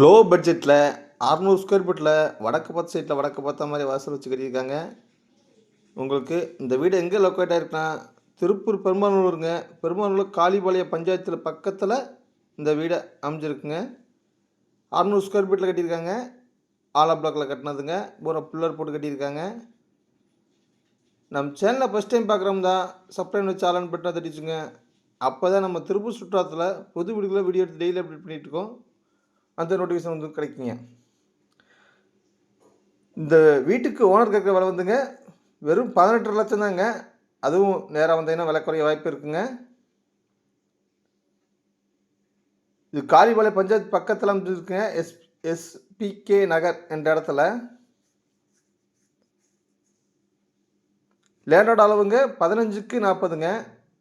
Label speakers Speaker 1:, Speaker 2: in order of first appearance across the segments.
Speaker 1: Low பட்ஜெட்டில் அறநூறு square ஃபீட்டில் வடக்கு பார்த்த சைட்டில் வடக்கு பார்த்த மாதிரி வாசல் வச்சு கட்டியிருக்காங்க உங்களுக்கு இந்த வீடு எங்கே லொக்கேட் ஆகிருக்குன்னா திருப்பூர் பெருமானூருங்க. பெருமானூர் காளிபாளையம் பஞ்சாயத்தில் பக்கத்தில் இந்த வீடை அமைஞ்சிருக்குங்க. அறநூறு ஸ்கொயர் ஃபீட்டில் கட்டியிருக்காங்க. ஆலா பிளாக்கில் கட்டினதுங்க. பூரா பில்லர் போட்டு கட்டியிருக்காங்க. நம்ம சேனலை ஃபஸ்ட் டைம் பார்க்குறோம் தான் சப்ஸ்கிரைப் வச்சு ஆலன் பட்டனை தட்டிச்சுங்க. அப்போ தான் நம்ம திருப்பூர் சுற்றுலாத்தில் புது வீடுகளை வீடியோ எடுத்து டெய்லி அப்டேட் பண்ணிகிட்டு இருக்கோம். அந்த நோட்டிஃபிகேஷன் வந்து கிடைக்குங்க. இந்த வீட்டுக்கு ஓனர் கேட்குற விலை வந்துங்க வெறும் பதினெட்டு லட்சம் தாங்க. அதுவும் நேராக வந்தீங்கன்னா விலை குறைய வாய்ப்பு இருக்குங்க. இது காளிபாளையம் பஞ்சாயத்து பக்கத்தில் இருக்குங்க. எஸ் எஸ்பிகே நகர் என்ற இடத்துல. லேண்டோட அளவுங்க பதினஞ்சுக்கு நாற்பதுங்க.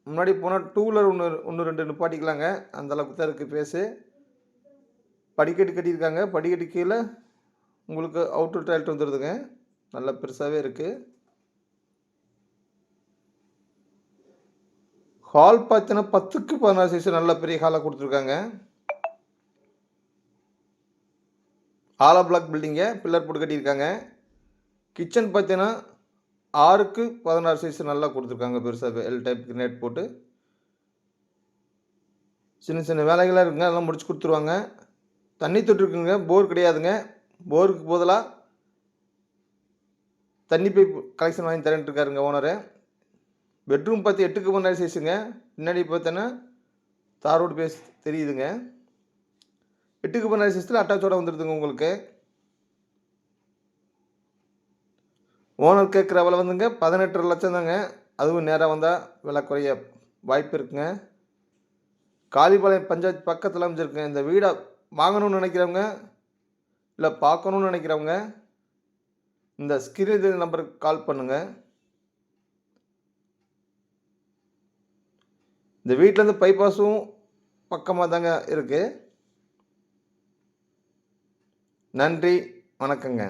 Speaker 1: முன்னாடி போனால் டூ வீலர் ஒன்று ஒன்று ரெண்டு நிப்பாட்டிக்கலாங்க. அந்த அளவுக்கு தான் இருக்குது பேஸு படிக்கட்டு கட்டியிருக்காங்க. படிக்கட்டு கீழே உங்களுக்கு அவுட்டர் டாய்லெட் வந்துடுதுங்க நல்லா பெருசாகவே இருக்குது ஹால் பார்த்தீங்கன்னா பத்துக்கு பதினாறு சைஸ் நல்ல பெரிய ஹாலாக கொடுத்துருக்காங்க. ஆலா பிளாக் பில்டிங்கை பில்லர் போட்டு கட்டியிருக்காங்க. கிச்சன் பார்த்தீங்கன்னா ஆறுக்கு பதினாறு சைஸ் நல்லா கொடுத்துருக்காங்க. பெருசாக எல் டைப் கிரேட் போட்டு. சின்ன சின்ன வேலைகளாக இருக்குங்க. அதெல்லாம் முடிச்சு கொடுத்துருவாங்க. தண்ணி தொட்டிருக்குங்க. போர் கிடையாதுங்க. போருக்கு பதிலாக தண்ணி பைப் கலெக்ஷன் வாங்கி தரேன்ட்டுருக்காருங்க ஓனரு பெட்ரூம் பார்த்து எட்டுக்கு முன்னாடி சைஸுங்க பின்னாடி பார்த்தோன்னா தார் ரோடு பேஸ் தெரியுதுங்க. எட்டுக்கு முன்னாடி சைஸில் அட்டாச்சோட வந்துடுதுங்க உங்களுக்கு. ஓனர் கேட்குற விலை வந்துங்க. பதினெட்டு லட்சம் தாங்க. அதுவும் நேராக வந்தால் விலை குறைய வாய்ப்பு இருக்குங்க. காளிபாளையம் பஞ்சாயத்து பக்கத்தில் அமைஞ்சிருக்குங்க. இந்த வீடை வாங்கணும்னு நினைக்கிறவங்க இல்லை பார்க்கணுன்னு நினைக்கிறவங்க இந்த ஸ்கிரீன் நம்பருக்கு கால் பண்ணுங்கள் இந்த வீட்டிலேருந்து பைபாஸும் பக்கமாக தாங்க இருக்குது நன்றி வணக்கங்க.